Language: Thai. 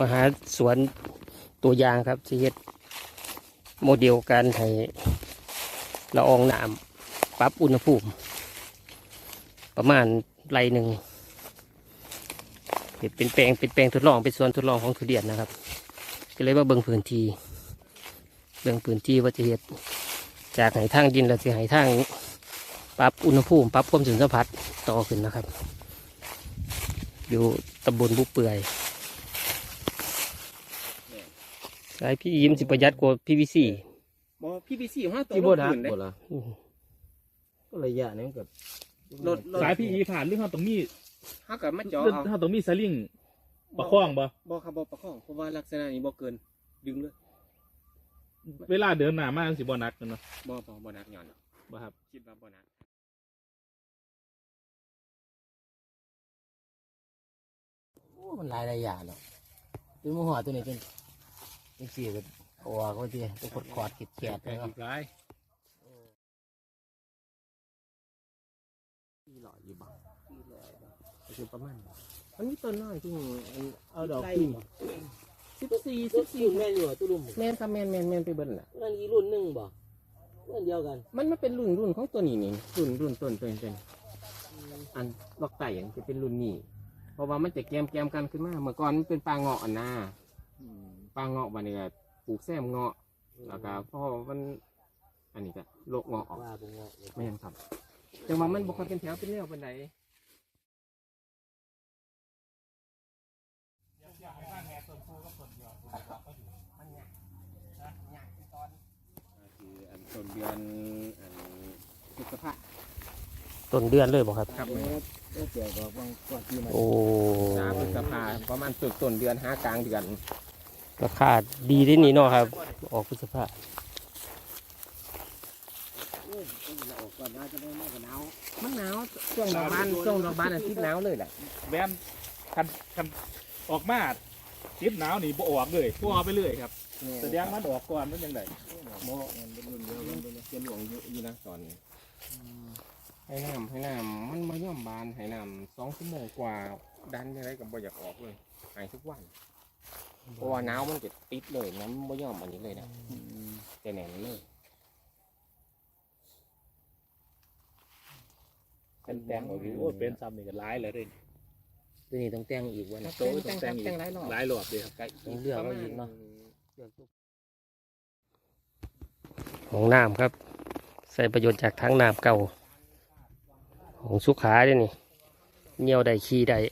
มหาสวนตัวอย่างครับที่เฮ็ดโมเดลการให้ละอองน้ำปรับอุณหภูมิ ประมาณไรหนึ่งเฮ็ดเป็นแปลงเป็นแปลงทดลองเป็นสวนทดลองของทุเรียนนะครับ ก็เลยว่าเบิ่งพื้นที่เบิ่งพื้นที่ว่าจะเฮ็ดจากไหทางดินแล้วสิไหทางปรับอุณหภูมิปรับความสูงสัมผัสต่อขึ้นนะครับ อยู่ตำบลบุเปื่อย สายพี่ยิ้มสิประหยัดกว่าพีวีซีบอพี่พีซีของเราตัวที่รบ่ถดักพื้นเลยบ่ล่ะก็ระยะนี้มันก็รถรถสายพี่อีผ่านเรื่องเขาตรงนี้เขากับมันจ่อเรื่องเอาเขาตรงนี้สลิงประคองบ่บอครับบอประคองเพราะว่าลักษณะนี้บอเกิน ดึงเลย เวลาเดินหน้ามาสิบ่หนักเนาะบอบอบอนักหย่อนบ่ครับคิดว่าบอนักโอ้มันหลายระยะเนาะตัวมือหัวตัวนี้เป็นเป็ นสี่ก็โอ้ก็ทีตัวขดขอดขีดแขดแปลเลยงเนาะอีกหลายหล่ออยู่บ้างคือประมาณมันมีต้นน้อยที่เอาดอกไล่ขึ้นบ่สิบสี่ตัสิวบสี่สี่แม่นอยู่อะตัวลุมแมนครับแมนแมนแมนไปเบิ้ลล่ะ นั่นอีรุ่นหนึ่งบ่รุ่นเดียวกันมันมาเป็นรุ่นรุ่นของตัวนี้นี่รุ่นรุ่นต้นเป็นเป็นอันดอกไก่จะเป็นรุ่นนี้ เพราะว่ามันจะแกมแกมกันขึ้นมาเมื่อก่อนมันเป็นปลาเงาะอันนา ปลาเงาะวันนี้ก็ปลูกแซมเงาะแล้วก็พอมันอันนี้ก็โลกเงาะออกว่าบ่งอกเลยไม่นครับแต่ว่ามันบุคอยเป็นแถวเป็นแนวเป็นไหนคืออันต้นเดือนอันพฤษภาต้นเดือนเลยบอกครับ ครับก็เกี่ยวกับวางก่อนที่มันโอ้ สามพฤษภาประมาณต้นต้นเดือนห้ากลางเดือน ราคาดีที่นี่เนาะครับ ออกพฤษภาเราออกก่อนนะจะได้ไม่กันหนาวมันหนาวช่วงดอกบานช่วงดอกบานอาทิตย์หนาวเลยแหละแบนคันคันออกมาติดหนาวนี่บ่ออกเลยบ่ออกไปเลยครับแสดงมันออกก่อนมันยังไงโมมันเป็นรุ่นเดียวกันเป็นเสียหลวงอยู่อยู่นะตอนนี้ให้น้ำให้น้ำมันมาย่อมบานให้น้ำสองชั่วโมงกว่าดันยังไงก็บ่อยากออกเลยหายทุกวัน เพราะว่าหนาวมันจะติดเลยน้ำบ่ย่อมอันนี้เลยนะแต่แหน่นเลยเป็นแปลงออกอยู่โอ้เป็นซ้ำนี่ก็หลายเลยเด้ตัวนี้ต้องแต่งอีกวันโตต้องแต่งอีกหลายรอบเลยครับต้องเลือกเอาอีกเนาะของน้ำครับ ใส่ประโยชน์จากทั้งน้ำเก่า ของสุขาด้วยนี่เงียวได้ขี้ได้อ